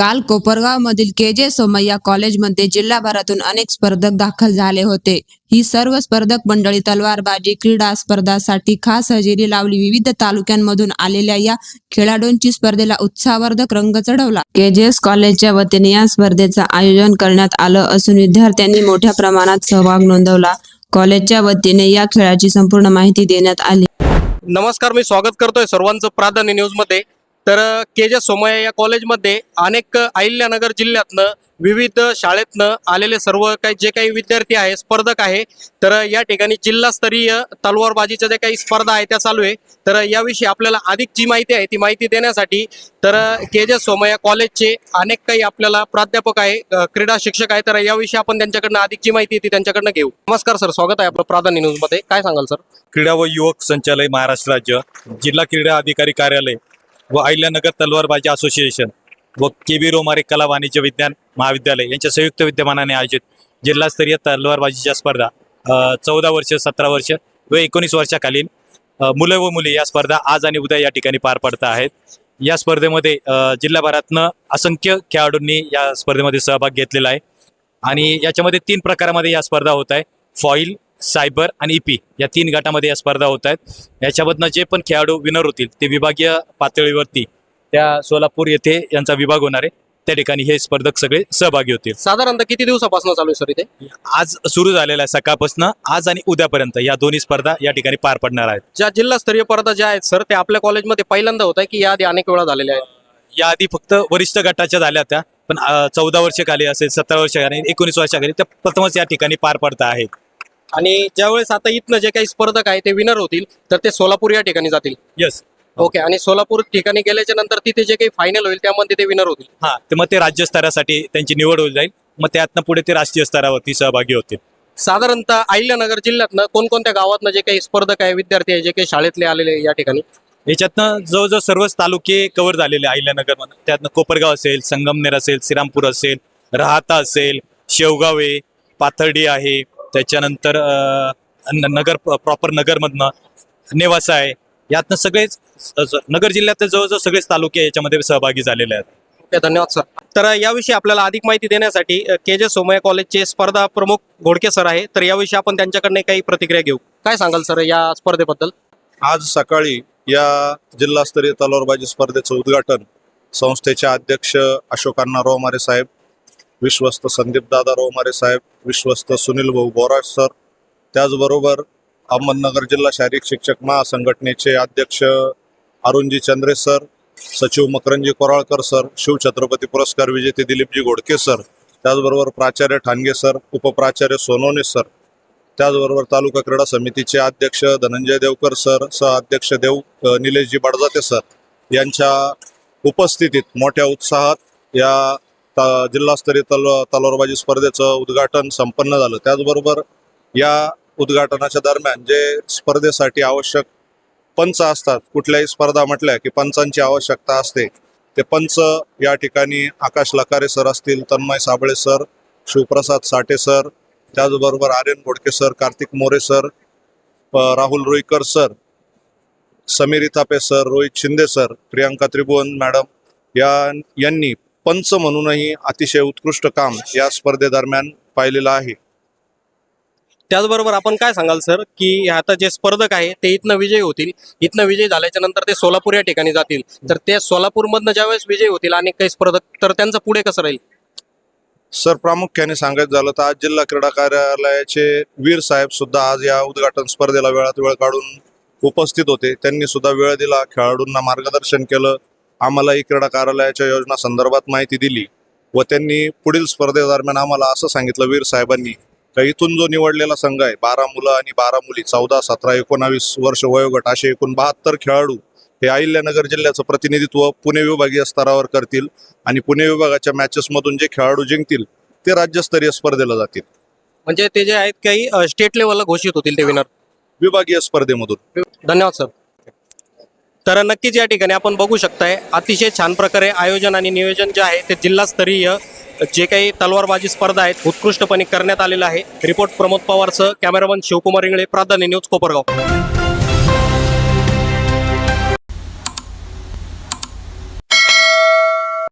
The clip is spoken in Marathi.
काल कोपरगाव मधील के जे सोमय्या कॉलेजमध्ये जिल्हाभरातून अनेक स्पर्धक दाखल झाले होते. ही सर्व स्पर्धक मंडळी तलवारबाजी क्रीडा स्पर्धासाठी खास हजेरी लावली. विविध तालुक्यांमधून आलेल्या या खेळाडूंची स्पर्धेला उत्साहवर्धक रंग चढवला. केजेएस कॉलेजच्या वतीने या स्पर्धेचं आयोजन करण्यात आलं असून विद्यार्थ्यांनी मोठ्या प्रमाणात सहभाग नोंदवला. कॉलेजच्या वतीने या खेळाची संपूर्ण माहिती देण्यात आली. नमस्कार मी स्वागत करतोय सर्वांचं प्राधान्य न्यूजमध्ये तर के जे सोमय्या या कॉलेजमध्ये अनेक अहिल्यानगर जिल्ह्यातनं विविध शाळेतनं आलेले सर्व काही जे काही विद्यार्थी आहे स्पर्धक आहे तर या ठिकाणी जिल्हास्तरीय तलवारबाजीच्या ज्या काही स्पर्धा आहे त्या चालू आहे. तर याविषयी आपल्याला अधिक जी माहिती आहे ती माहिती देण्यासाठी तर के जे सोमय्या कॉलेजचे अनेक काही आपल्याला प्राध्यापक आहे क्रीडा शिक्षक आहे तर याविषयी आपण त्यांच्याकडनं अधिक जी माहिती आहे ती त्यांच्याकडनं घेऊ. नमस्कार सर. स्वागत आहे आपलं प्राधान्य न्यूजमध्ये. काय सांगाल सर? क्रीडा व युवक संचालय महाराष्ट्र राज्य. जिल्हा क्रीडा अधिकारी कार्यालय. व अहिल्यानगर तलवारबाजी असोसिएशन व के बी रोमारे कला वाणिज्य विज्ञान महाविद्यालय यांच्या संयुक्त विद्यमानाने आयोजित जिल्हास्तरीय तलवारबाजीच्या स्पर्धा चौदा वर्ष सतरा वर्ष व एकोणीस वर्षाखालील मुलं व मुली या स्पर्धा आज आणि उद्या या ठिकाणी पार पडत आहेत. या स्पर्धेमध्ये जिल्हाभरातनं असंख्य खेळाडूंनी या स्पर्धेमध्ये सहभाग घेतलेला आहे. आणि याच्यामध्ये तीन प्रकारामध्ये या स्पर्धा होत आहे. फॉईल सायबर आणि इपी या तीन गटामध्ये या स्पर्धा होत आहेत. याच्यामधनं जे पण खेळाडू विनर होतील ते विभागीय पातळीवरती त्या सोलापूर येथे यांचा विभाग होणार आहे. त्या ठिकाणी हे स्पर्धक सगळे सहभागी होतील. साधारणतः किती दिवसापासून चालू आहे सर इथे? आज सुरू झालेला आहे सकाळपासून. आज आणि उद्यापर्यंत या दोन्ही स्पर्धा या ठिकाणी पार पडणार आहेत. ज्या जिल्हास्तरीय स्पर्धा ज्या आहेत सर ते आपल्या कॉलेजमध्ये पहिल्यांदा होत आहे की याआधी अनेक वेळा झालेल्या आहेत? याआधी फक्त वरिष्ठ गटाच्या झाल्या होत्या पण चौदा वर्ष खाली असेल सतरा वर्ष खाली एकोणीस वर्षाखाली त्या प्रथमच या ठिकाणी पार पडत आहेत. आणि ज्यावेळेस आता इथनं जे काही स्पर्धक आहे ते विनर होतील तर ते सोलापूर या ठिकाणी जातील. येस ओके आणि सोलापूर ठिकाणी गेल्याच्यानंतर तिथे जे काही फायनल होईल त्यामध्ये ते विनर होतील. हा तर मग ते राज्य स्तरासाठी त्यांची निवड होईल जाईल. मग त्यातनं पुढे ते राष्ट्रीय स्तरावरती सहभागी होतील. साधारणतः अहिल्यानगर जिल्ह्यातनं कोणकोणत्या गावातनं जे काही स्पर्धक आहे विद्यार्थी आहे जे काही शाळेतले आलेले या ठिकाणी? याच्यातनं जवळजवळ सर्वच तालुके कव्हर झालेले अहिल्यानगर त्यातनं कोपरगाव असेल संगमनेर असेल श्रीरामपूर असेल राहाता असेल शेवगावे पाथर्डी आहे त्याच्यानंतर नगर प्रॉपर नगरमधनं नेवासा आहे. यातनं सगळेच नगर जिल्ह्यातले जवळजवळ सगळेच तालुके याच्यामध्ये सहभागी झालेले आहेत. ओके धन्यवाद सर. तर याविषयी आपल्याला अधिक माहिती देण्यासाठी के. जे. सोमय्या कॉलेजचे स्पर्धा प्रमुख घोडके सर आहे. तर याविषयी आपण त्यांच्याकडनं काही प्रतिक्रिया घेऊ. काय सांगाल सर या स्पर्धेबद्दल? आज सकाळी या जिल्हास्तरीय तलवारबाजी स्पर्धेचं उद्घाटन संस्थेचे अध्यक्ष अशोकांना रोमारे साहेब विश्वस्त संदीप दादा रोमारे साहेब विश्वस्त सुनील भाऊ बोराज सर. त्याचबरोबर अहमदनगर जिल्हा शारीरिक शिक्षक महासंघटनेचे अध्यक्ष अरुणजी चंद्रे सर सचिव मकरंजी कोराळकर सर शिवछत्रपती पुरस्कार विजेते दिलीपजी घोडके सर त्याचबरोबर प्राचार्य ठाणगे सर उपप्राचार्य सोनोने सर. त्याचबरोबर तालुका क्रीडा समितीचे अध्यक्ष धनंजय देवकर सर सह अध्यक्ष देव निलेशजी बडजाते सर. यांच्या उपस्थितीत मोठ्या उत्साहात या जिल्हास्तरीय तल तलवारबाजी स्पर्धेचं उद्घाटन संपन्न झालं. त्याचबरोबर या उद्घाटनाच्या दरम्यान जे स्पर्धेसाठी आवश्यक पंच असतात कुठल्याही स्पर्धा म्हटल्या की पंचांची आवश्यकता असते. ते पंच या ठिकाणी आकाश लकारे सर असतील तन्मय साबळे सर शिवप्रसाद साठे सर त्याचबरोबर Aryan Bodke sir Kartik More sir Rahul Ruikar sir Sameer Ithape sir Rohit Shinde sir Priyanka Tribhuvan madam या यांनी पंच म्हणूनही अतिशय उत्कृष्ट काम या स्पर्धेदरम्यान पाहिलेलं आहे. त्याचबरोबर आपण काय सांगाल सर की आता जे स्पर्धक आहे ते इथनं विजयी होतील. इथनं विजयी झाल्याच्यानंतर ते सोलापूर या ठिकाणी जातील. तर ते सोलापूरमधनं ज्यावेळेस विजयी होतील आणि काही स्पर्धक तर त्यांचं पुढे कसं राहील? सर प्रामुख्याने सांगायचं झालं तर आज जिल्हा क्रीडा कार्यालयाचे वीर साहेब सुद्धा आज या उद्घाटन स्पर्धेला वेळात वेळ काढून उपस्थित होते. त्यांनी सुद्धा वेळ दिला खेळाडूंना मार्गदर्शन केलं. आम्हालाही क्रीडा कार्यालयाच्या योजना संदर्भात माहिती दिली व त्यांनी पुढील स्पर्धेदरम्यान आम्हाला असं सांगितलं वीर साहेबांनी का इथून जो निवडलेला संघ आहे बारा मुलं आणि बारा मुली चौदा सतरा एकोणावीस वर्ष वयोगट असे एकूण बहात्तर खेळाडू हे अहिल्यानगर जिल्ह्याचं प्रतिनिधित्व पुणे विभागीय स्तरावर करतील आणि पुणे विभागाच्या मॅचेसमधून जे खेळाडू जिंकतील ते राज्यस्तरीय स्पर्धेला जातील. म्हणजे ते जे आहेत काही स्टेट लेवलला घोषित होतील ते विनर विभागीय स्पर्धेमधून. धन्यवाद सर तर नक्कीच या ठिकाणी आपण बघू शकताय अतिशय छान प्रकारे आयोजन आणि नियोजन जे आहे ते जिल्हास्तरीय जे काही तलवारबाजी स्पर्धा आहेत उत्कृष्टपणे करण्यात आलेलं आहे. रिपोर्ट प्रमोद पवारसह कॅमेरामन शिवकुमार इंगळे प्राधान्य न्यूज कोपरगाव.